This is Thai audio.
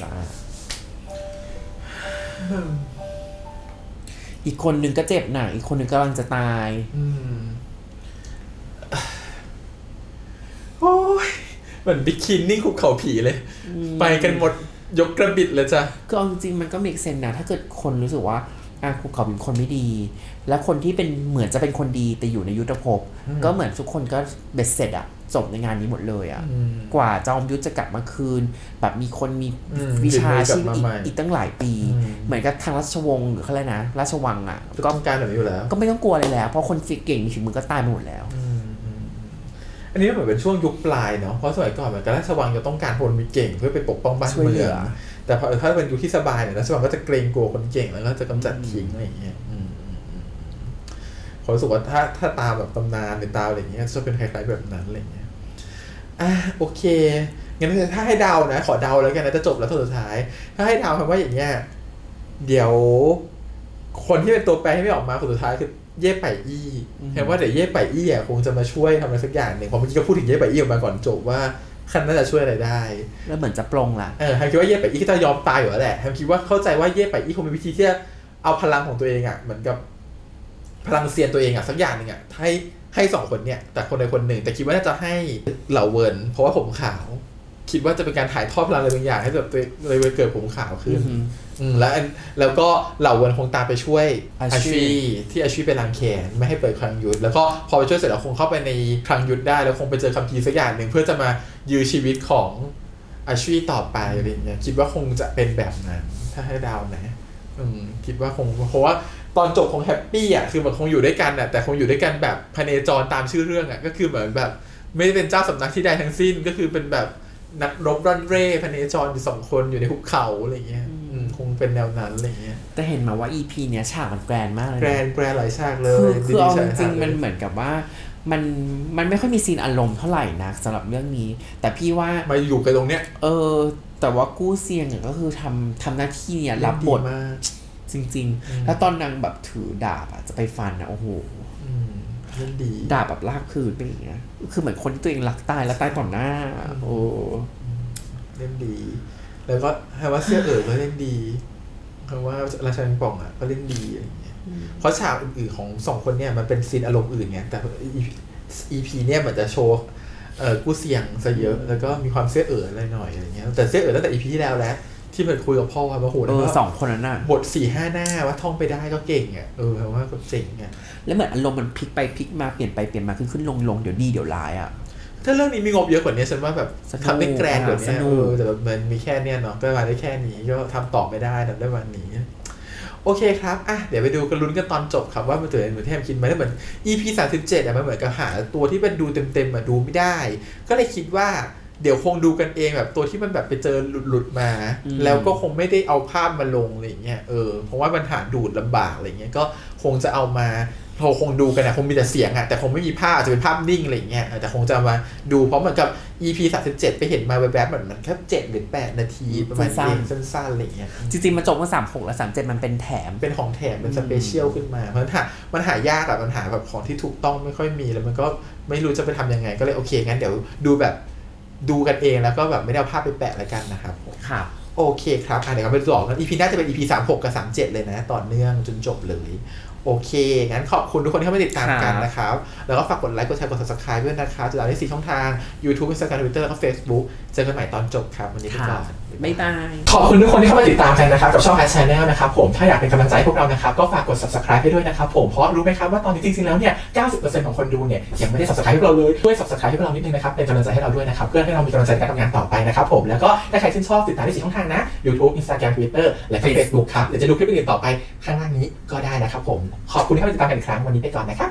จ้าอีกคนนึงก็เจ็บหนักอีกคนนึงกำลังจะตาย อืมโอ้ยเหมือนบิ๊กคินนิ่งคุกเข่าผีเลย ไปกันหมดยกกระบิดเลยจ้ะ คือเอาจริงๆมันก็เมกเซนนะ ถ้าเกิดคนรู้สึกว่า อะภูเขาเป็นคนไม่ดี แล้วคนที่เป็นเหมือนจะเป็นคนดีแต่อยู่ในยุทธภพ ก็เหมือนทุกคนก็เบ็ดเสร็จอะจบในงานนี้หมดเลยอะอืมกว่าจอมยุทธจะกลับมาคืน แบบมีคนมีอืมวิชาชีพกลับมาอีกใหม่อีกตั้งหลายปีอืมเหมือนกับทางราชวงศ์หรือเขาเรียกนะราชวังอะก็ก็ต้องการแบบนี้อยู่แล้ว ก็ไม่ต้องกลัวเลยแล้ว เพราะคนเก่งมีฝีมือก็ตายไปหมดแล้วอืมอืมอันนี้เหมือนเป็นช่วงยุคปลายเนาะเพราะสมัยก่อนเหมือนกับราชวังจะต้องการคนมีเก่งเพื่อไปปกป้องบ้านช่วยเมืเหลืองอ แต่พอถ้าเป็นยุคที่สบายเนี่ยราชวังก็จะเกรงกลัวคนเก่งแล้วก็จะกำจัดทิ้งอะไรอย่างเงี้ยอืมอืมอืมผมรู้สึกว่าถ้าถ้าตามแบบตำนานหรือตามอะไรอย่างเงี้ยจะเป็นคล้ายๆแบบนั้นอะไรอย่างเงี้ยอะโอเคงั้นถ้าให้เดานะ ขอเดาแล้วกันนะจะจบแล้วตอนสุดท้าย ถ้าให้เดาคำว่าอย่างเงี้ยเดี๋ยว คนที่เป็นตัวแปรที่ไม่ออกมาคนสุดท้ายคือเย่ไป่อี้อืมเห็นว่าเดี๋ยวเย่ไป่อี้อะคงจะมาช่วยทำอะไรสักอย่างหนึ่งเพราะเมื่อกี้ก็พูดถึงเย่ไป่อี้ออกมาก่อนจบว่า คันน่าจะช่วยอะไรได้ แล้วเหมือนจะปลงล่ะเออแฮมคิดว่าเย่ไป่อี้ก็จะยอมตายอยู่แล้วแหละแฮมคิดว่าเข้าใจว่าเย่ไป่อี้คงมีวิธีที่จะเอาพลังของตัวเองอะเหมือนกับพลังเซียนตัวเองอะสักอย่างหนึ่งอะให้ให้สองคนเนี่ย แต่คนใดคนหนึ่ง แต่คิดว่าน่าจะให้เหล่าเวิร์นเพราะว่าผมขาว คิดว่าจะเป็นการถ่ายทอดพลังอะไรบางอย่างให้แบบตัวเองเลยเกิดผมขาวขึ้นอือหืออืมแล้วอันแล้วก็เหล่าเวิร์นคงตามไปช่วยอาอาชีชีที่อาชีไปรังแขนไม่ให้เปิดคลังยุทธแล้วก็พอไปช่วยเสร็จแล้วคงเข้าไปในคลังยุทธได้ แล้วคงไปเจอคัมภีร์สักอย่างหนึ่งเพื่อจะมายื้อชีวิตของอาชีต่อไปอะไรอย่างเงี้ยคิดว่าคงจะเป็นแบบนั้น ถ้าให้เดาวนะอืมคิดว่าคงเพราะว่าตอนจบคงแฮปปี้อะคือแบบคงอยู่ด้วยกันอะแต่คงอยู่ด้วยกันแบบพเนจรตามชื่อเรื่องอะก็คือเหมือนแบบ ไม่ได้เป็นเจ้าสำนักที่ใดทั้งสิ้นก็คือเป็นแบบ นักรบร่อนเร่พเนจรอยู่สองคนอยู่ในหุบเขาอะไรอย่างเงี้ยอืมคงเป็นแนวนั้นอะไรอย่างเงี้ยแต่เห็นมาว่า EP เนี้ยฉากมันแกรนมากเลยแกรนะนแกรนหลายฉากเลคือยคือเอาจดีๆริงฉากๆมันเหมือนกับว่า มันมันไม่ค่อยมีซีนอารมณ์เท่าไหร่นะสำหรับเรื่องนี้ แต่พี่ว่า มาอยู่กันตรงเนี้ยเออ แต่ว่ากู้เซียงเนี่ยก็คือทำทำหน้าที่เนี่ยรับบท ดีมาก จริงอืมๆแล้วตอนนางแบบถือดาบอะจะไปฟันอะโอ้โหอืมเล่ นดีดาบแบบลากพื้นไปอย่างเงี้ย คือเหมือนคนที่ตัวเองรักตายแล้วตายต่อหน้า โอ้เล่นดี แล้วก็ให้ว่าเสื้อเอ๋อก็เล่นดีเพราะว่าราชาแมงป่องอะก็เล่นดีอะไรอย่างเงี้ยเพราะฉากอื่นๆของสองคนเนี่ยมันเป็นซีนอารมณ์อื่นไงแต่ EP เนี่ยมันจะโชว์เออกู้เสียงซะเยอะแล้วก็มีความเสื้อเอ๋ออะไรหน่อยอะไรเงี้ยแต่เสื้อเอ๋อตั้งแต่ EP ที่แล้วแล้ว ที่มันคุยกับพ่อว่าโอ้โหเอแล้วอก็สองคนนั้นน่ะบทสี่ห้าหน้าว่าท่องไปได้ก็เก่งอะเออแปลว่าก็เจ๋งอะแล้วเหมือนอารมณ์มันพลิกไปพลิกมาเปลี่ยนไปเปลี่ยนมาขึ้นขึ้นลงลงเดี๋ยวดีเดี๋ยวร้ายอะถ้าเรื่องนี้มีงบเยอะกว่านี้ฉันว่าแบบสนุกทำได้แกรนด์กว่าสนี้นุเอกอแต่แบบมันมีแค่เนี้ยเนาะก็มาได้แค่นี้ก็ทำต่อไม่ได้ทำได้วันนี้โอเคครับ อะ เดี๋ยวไปดูกันลุ้นกันตอนจบครับว่ามันจะเหมือนที่แอมคิดไหมแล้วเหมือน EP 37อะมันเหมือนกับหาตัวที่มันดูเต็มๆมาดูไม่ได้ ก็เลยคิดว่า เดี๋ยวคงดูกันเองแบบตัวที่มันแบบไปเจอหลุดๆมาอืมแล้วก็คงไม่ได้เอาภาพมาลงอะไรอย่างเงี้ยเออเพราะว่ามันหาดูดลำบากอะไรเงี้ยก็คงจะเอามาเราคงดูกันอะคงมีแต่เสียงอะแต่คงไม่มีภาพอาจจะเป็นภาพนิ่งอะไรอย่างเงี้ยเออแต่คงจะเอามาดูเพราะเหมือนกับ EP 37 ไปเห็นมาแวบๆเหมือนมันแค่เจ็ดหรือแปดนาทีประมาณสั้เอนงสั้นๆอะไรอย่างเงี้ยจริงๆมันจบเมื่อสามหกและสามเจ็ดมันเป็นแถมเป็นของแถมเป็นสเปเชียลขึ้นมาเพราะฉะนั้นหามันหายากอะมันหาแบบของที่ถูกต้องไม่ค่อยมีแล้วมันก็ไม่รู้จะไปทำยังไงก็เลยโอเคงั้นเดี๋ยวดูแบบ ดูกันเองแล้วก็แบบไม่ได้เอาภาพไปแปะแล้วกันนะครับผมครับโอเคครับอะเดี๋ยวเราไปต่อกัน EP น่าจะเป็น EP 3 6กับ37เลยนะ ต่อเนื่องจนจบเลย โอเค งั้นขอบคุณทุกคนที่เข้ามาติดตามกันครับนะครับ แล้วก็ฝากกดไลค์ กดแชร์ กด subscribe ด้วยนะครับจะได้สี่ช่องทาง YouTube Instagram Twitter แล้วก็ Facebook เจอกันใหม่ตอนจบครับ วันนี้ไปคก่รัอบนบ๊ายบาย ขอบคุณทุกคนที่เข้ามาติดตามกันนะครับ กับช่อง High Channel นะครับผม ถ้าอยากเป็นกำลังใจให้พวกเรานะครับ ก็ฝากกด subscribe ให้ด้วยนะครับผม เพราะรู้ไหมครับว่าตอนนี้จริงๆ แล้วเนี่ย 90%ของคนดูเนี่ยยังไม่ได้ subscribe ให้เราเลย ช่วย subscribe ให้พวกเรานิดนึงนะครับ เป็นกำลังใจให้เราด้วยนะครับ เพื่อให้เรามีกำลังใจในการทำงานต่อไปนะครับผม แล้วก็ถ้าใครชื่นชอบติดตามได้สี่ช่องทางนะ YouTube Instagram Twitter และก็ Facebook ครับเดี๋ยวจะดูคลิปอื่นๆต่อไปข้างล่างนี้ก็ได้นะครับผมขอบคุณที่เข้ามาติดตามกันอีกครั้งวันนี้ไปก่อนนะครับ